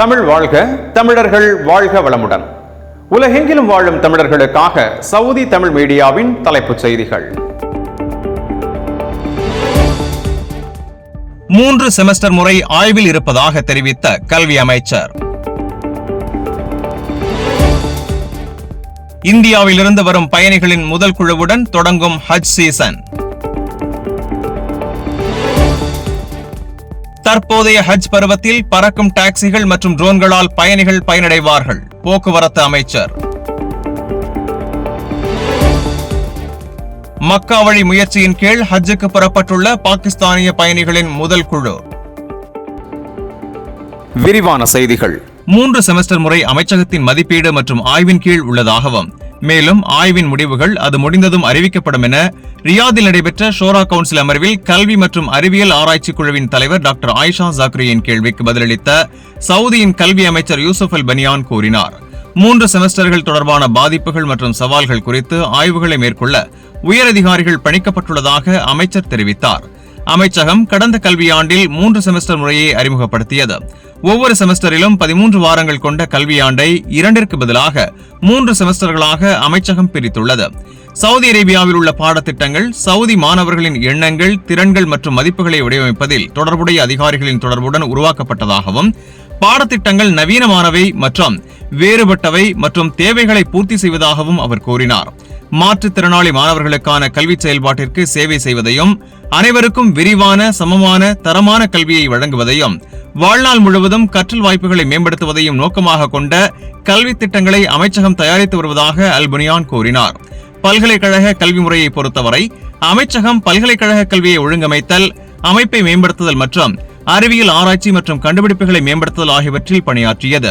தமிழ் வாழ்க தமிழர்கள் வாழ்க வளமுடன். உலகெங்கிலும் வாழும் தமிழர்களுக்காக சவுதி தமிழ் மீடியாவின் தலைப்புச் செய்திகள். மூன்று செமஸ்டர் முறை ஆய்வில் இருப்பதாக தெரிவித்த கல்வி அமைச்சர். இந்தியாவிலிருந்து வரும் பயணிகளின் முதல் குழுவுடன் தொடங்கும் ஹஜ் சீசன். தற்போதைய ஹஜ் பருவத்தில் பறக்கும் டாக்ஸிகள் மற்றும் ட்ரோன்களால் பயணிகள் பயனடைவார்கள். போக்குவரத்து அமைச்சர். மக்கா வழி முயற்சியின் கீழ் ஹஜ்ஜுக்கு புறப்பட்டுள்ள பாகிஸ்தானிய பயணிகளின் முதல் குழு. விரிவான செய்திகள். மூன்று செமஸ்டர் முறை அமைச்சகத்தின் மதிப்பீடு மற்றும் ஆய்வின் கீழ் உள்ளதாகவும் மேலும் ஆய்வின் முடிவுகள் அது முடிந்ததும் அறிவிக்கப்படும் என ரியாதில் நடைபெற்ற ஷோரா கவுன்சில் அமர்வில் கல்வி மற்றும் அறிவியல் ஆராய்ச்சி குழுவின் தலைவர் டாக்டர் ஆயிஷா ஜாக்ரியின் கேள்விக்கு பதிலளித்த சவுதியின் கல்வி அமைச்சர் யூசுப் அல் பனியான் கூறினார். மூன்று செமஸ்டர்கள் தொடர்பான பாதிப்புகள் மற்றும் சவால்கள் குறித்து ஆய்வுகளை மேற்கொள்ள உயரதிகாரிகள் பணிக்கப்பட்டுள்ளதாக அமைச்சர் தெரிவித்தார். அமைச்சகம் கடந்த கல்வியாண்டில் மூன்று செமஸ்டர் முறையை அறிமுகப்படுத்தியது. ஒவ்வொரு செமஸ்டரிலும் பதிமூன்று வாரங்கள் கொண்ட கல்வியாண்டை இரண்டிற்கு பதிலாக மூன்று செமஸ்டர்களாக அமைச்சகம் பிரித்துள்ளது. சவுதி அரேபியாவில் உள்ள பாடத்திட்டங்கள் சவுதி மாணவர்களின் எண்ணங்கள் திறன்கள் மற்றும் மதிப்புகளை வடிவமைப்பதில் தொடர்புடைய அதிகாரிகளின் தொடர்புடன் உருவாக்கப்பட்டதாகவும் பாடத்திட்டங்கள் நவீனமானவை மற்றும் வேறுபட்டவை மற்றும் தேவைகளை பூர்த்தி செய்வதாகவும் அவர் கூறினார். மாற்றுத்திறனாளி மாணவர்களுக்கான கல்வி செயல்பாட்டிற்கு சேவை செய்வதையும் அனைவருக்கும் விரிவான சமமான தரமான கல்வியை வழங்குவதையும் வாழ்நாள் முழுவதும் கற்றல் வாய்ப்புகளை மேம்படுத்துவதையும் நோக்கமாக கொண்ட கல்வி திட்டங்களை அமைச்சகம் தயாரித்து வருவதாக அல்புனியான் கூறினார். பல்கலைக்கழக கல்வி முறையை பொறுத்தவரை அமைச்சகம் பல்கலைக்கழக கல்வியை ஒழுங்கமைத்தல் அமைப்பை மேம்படுத்துதல் மற்றும் அறிவியல் ஆராய்ச்சி மற்றும் கண்டுபிடிப்புகளை மேம்படுத்துதல் ஆகியவற்றில் பணியாற்றியது.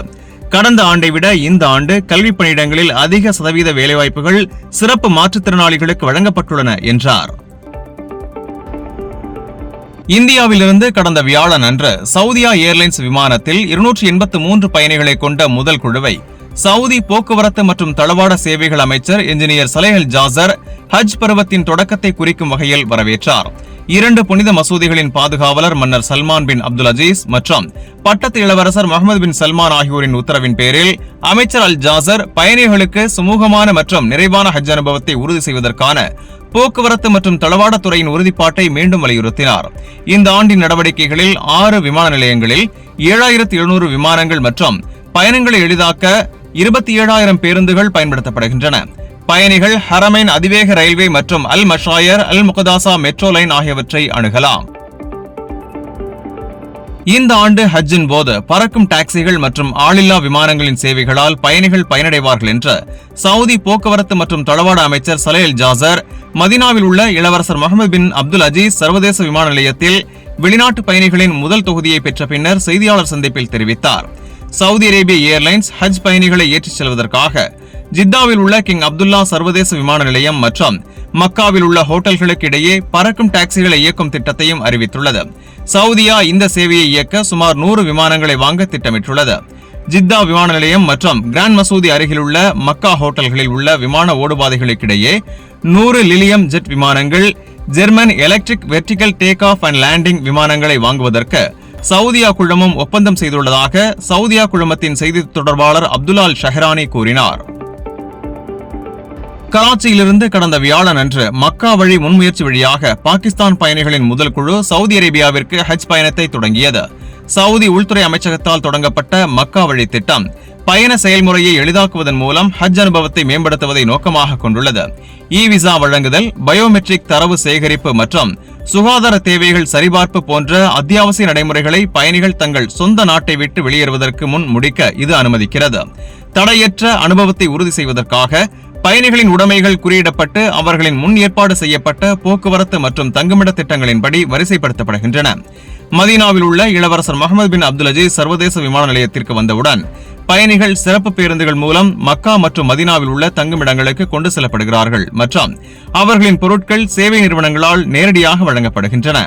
கடந்த ஆண்டை விட இந்த ஆண்டு கல்வி பணியிடங்களில் அதிக சதவீத வேலைவாய்ப்புகள் சிறப்பு மாற்றுத்திறனாளிகளுக்கு வழங்கப்பட்டுள்ளன என்றார். இந்தியாவிலிருந்து கடந்த வியாழன் அன்று சவுதியா ஏர்லைன்ஸ் விமானத்தில் இருநூற்றி எண்பத்து மூன்று பயணிகளை கொண்ட முதல் குழுவை சவுதி போக்குவரத்து மற்றும் தளவாட சேவைகள் அமைச்சர் என்ஜினியர் சலேஹல் ஜாசர் ஹஜ் பருவத்தின் தொடக்கத்தை குறிக்கும் வகையில் வரவேற்றார். இரண்டு புனித மசூதிகளின் பாதுகாவலர் மன்னர் சல்மான் பின் அப்துல் அஜீஸ் மற்றும் பட்டத்து இளவரசர் முகமது பின் சல்மான் ஆகியோரின் உத்தரவின் பேரில் அமைச்சர் அல் ஜாசர் பயணிகளுக்கு சுமூகமான மற்றும் நிறைவான ஹஜ் அனுபவத்தை உறுதி செய்வதற்கான போக்குவரத்து மற்றும் தளவாடத்துறையின் உறுதிப்பாட்டை மீண்டும் வலியுறுத்தினார். இந்த ஆண்டின் நடவடிக்கைகளில் ஆறு விமான நிலையங்களில் ஏழாயிரத்தி எழுநூறு விமானங்கள் மற்றும் பயணங்களை எளிதாக்க இருபத்தி ஏழாயிரம் பேருந்துகள் பயன்படுத்தப்படுகின்றன. பயணிகள் ஹரமைன் அதிவேக ரயில்வே மற்றும் அல் மஷாயர் அல் முகதாசா மெட்ரோ லைன் ஆகியவற்றை அணுகலாம். இந்த ஆண்டு ஹஜ்ஜின் போது பறக்கும் டாக்ஸிகள் மற்றும் ஆளில்லா விமானங்களின் சேவைகளால் பயணிகள் பயனடைவார்கள் என்று சவுதி போக்குவரத்து மற்றும் தளவாட அமைச்சர் சலேல் ஜாசர் மதினாவில் உள்ள இளவரசர் முகமது பின் அப்துல் அஜீஸ் சர்வதேச விமான நிலையத்தில் வெளிநாட்டு பயணிகளின் முதல் தொகுதியை பெற்ற பின்னர் செய்தியாளர் சந்திப்பில் தெரிவித்தார். சவுதி அரேபிய ஏர்லைன்ஸ் ஹஜ் பயணிகளை ஏற்றிச் செல்வதற்காக ஜித்தாவில் உள்ள கிங் அப்துல்லா சர்வதேச விமான நிலையம் மற்றும் மக்காவில் உள்ள ஹோட்டல்களுக்கு இடையே பறக்கும் டாக்ஸிகளை இயக்கும் திட்டத்தையும் அறிவித்துள்ளது. சவுதியா இந்த சேவையை இயக்க சுமார் நூறு விமானங்களை வாங்க திட்டமிட்டுள்ளது. ஜித்தா விமான நிலையம் மற்றும் கிராண்ட் மசூதி அருகிலுள்ள மக்கா ஹோட்டல்களில் உள்ள விமான ஓடுபாதைகளுக்கிடையே நூறு லிலியம் ஜெட் விமானங்கள் German electric vertical take off and landing விமானங்களை வாங்குவதற்கு சவுதியா குழுமம் ஒப்பந்தம் செய்துள்ளதாக சவுதியா குழுமத்தின் செய்தி தொடர்பாளர் அப்துல்லால் ஷஹரானி கூறினார். கராச்சியிலிருந்து கடந்த வியாழன் அன்று மக்கா வழி முன்முயற்சி வழியாக பாகிஸ்தான் பயணிகளின் முதல் குழு சவுதி அரேபியாவிற்கு ஹஜ் பயணத்தை தொடங்கியது. சவுதி உள்துறை அமைச்சகத்தால் தொடங்கப்பட்ட மக்கா வழி திட்டம் பயண செயல்முறையை எளிதாக்குவதன் மூலம் ஹஜ் அனுபவத்தை மேம்படுத்துவதை நோக்கமாக கொண்டுள்ளது. இ விசா வழங்குதல் பயோமெட்ரிக் தரவு சேகரிப்பு மற்றும் சுகாதார தேவைகள் சரிபார்ப்பு போன்ற அத்தியாவசிய நடைமுறைகளை பயணிகள் தங்கள் சொந்த நாட்டை விட்டு வெளியேறுவதற்கு முன் முடிக்க இது அனுமதிக்கிறது. தடையற்ற அனுபவத்தை உறுதி செய்வதற்காக பயணிகளின் உடைமைகள் குறியிடப்பட்டு அவர்களின் முன் ஏற்பாடு செய்யப்பட்ட போக்குவரத்து மற்றும் தங்குமிட திட்டங்களின்படி வரிசைப்படுத்தப்படுகின்றன. மதீனாவில் உள்ள இளவரசர் முகமது பின் அப்துல் அஜீஸ் சர்வதேச விமான நிலையத்திற்கு வந்தவுடன் பயணிகள் சிறப்பு பேருந்துகள் மூலம் மக்கா மற்றும் மதீனாவில் உள்ள தங்குமிடங்களுக்கு கொண்டு செல்லப்படுகிறார்கள் மற்றும் அவர்களின் பொருட்கள் சேவை நிறுவனங்களால் நேரடியாக வழங்கப்படுகின்றன.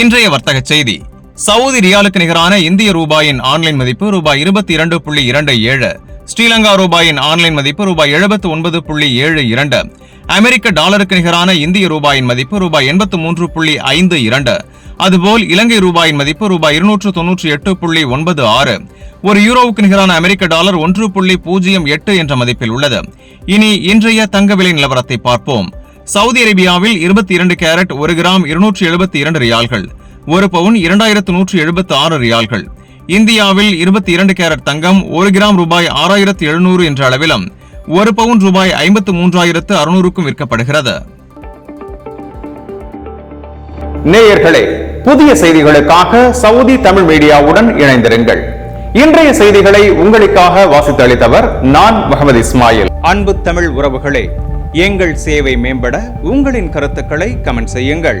இன்றைய வர்த்தக செய்தி. சவுதி ரியாலுக்கு நிகரான இந்திய ரூபாயின் ஆன்லைன் மதிப்பு ரூபாய் இருபத்தி இரண்டு புள்ளி இரண்டு ஏழு ஸ்ரீலங்கா ரூபாயின் ஆன்லைன் மதிப்பு ரூபாய் எழுபத்து ஒன்பது புள்ளி ஏழு இரண்டு அமெரிக்க டாலருக்கு நிகரான இந்திய ரூபாயின் மதிப்பு ரூபாய் எண்பத்து மூன்று புள்ளி ஐந்து இரண்டு அதுபோல் இலங்கை ரூபாயின் மதிப்பு ரூபாய் இருநூற்று தொன்னூற்றி எட்டு புள்ளி ஒன்பது ஆறு ஒரு யூரோவுக்கு நிகரான அமெரிக்க டாலர் ஒன்று புள்ளி பூஜ்ஜியம் எட்டு என்ற மதிப்பில் உள்ளது. இனி இன்றைய தங்க விலை நிலவரத்தை பார்ப்போம். சவுதி அரேபியாவில் இருபத்தி இரண்டு கேரட் ஒரு கிராம் இருநூற்று எழுபத்தி இரண்டு ரியால்கள் ஒரு பவுன் இரண்டாயிரத்து நூற்று எழுபத்து ஆறு ரியால்கள். இந்தியாவில் இருபத்தி இரண்டு கேரட் தங்கம் ஒரு கிராம் ரூபாய் ஆறாயிரத்து எழுநூறு என்ற அளவிலும் ஒரு பவுன் ரூபாய் ஐம்பத்து மூன்றாயிரத்து அறுநூறுக்கும் விற்கப்படுகிறது. நேயர்களே புதிய செய்திகளுக்காக சவுதி தமிழ் மீடியாவுடன் இணைந்திருங்கள். இன்றைய செய்திகளை உங்களுக்காக வாசித்து அளித்தவர் நான் முகமது இஸ்மாயில். அன்பு தமிழ் உறவுகளே எங்கள் சேவை மேம்பட உங்களின் கருத்துக்களை கமெண்ட் செய்யுங்கள்.